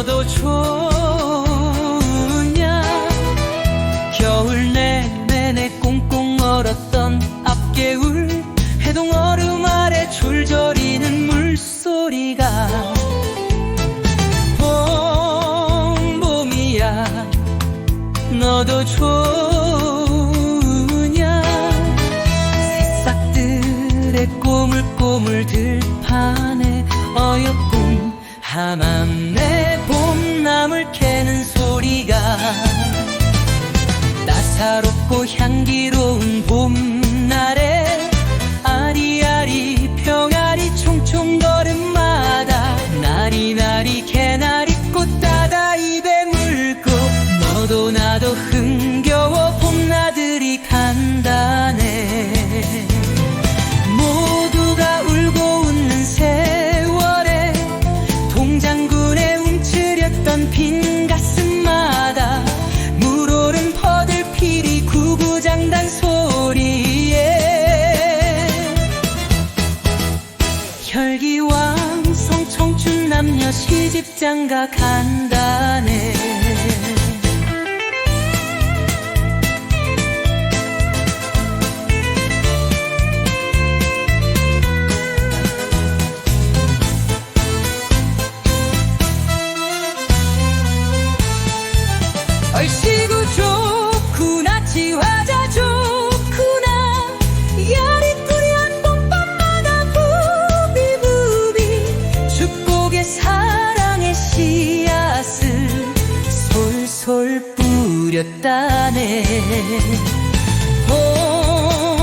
너도 좋냐? 겨울 내내 내 꽁꽁 얼었던 앞개울 해동 얼음 아래 줄 저리는 물소리가 봄봄이야. 너도 좋냐? 새싹들의 꼬물꼬물 들판에 어여쁜 하맘 사롭고 그 향기 혈기왕성 청춘 남녀 시집장가 간다네. 들렸다네.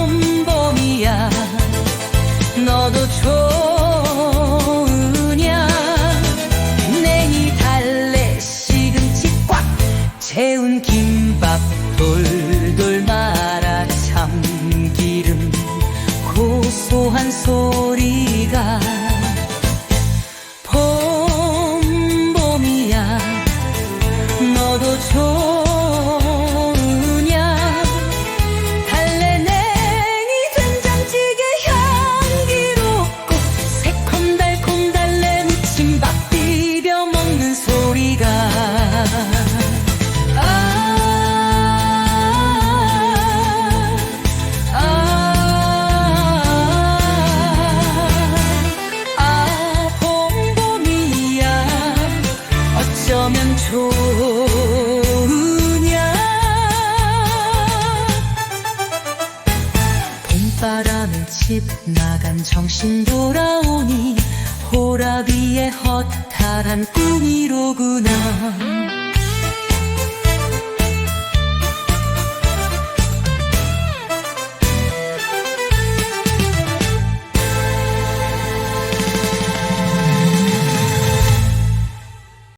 봄봄이야 너도 좋으냐? 냉이 달래 시금치 꽉 채운 김밥 돌돌 말아 참기름. 고소한 소리가 봄봄이야 너도 좋 도우냐? 봄바람에 집 나간 정신 돌아오니 호라비의 허탈한 꿈이로구나.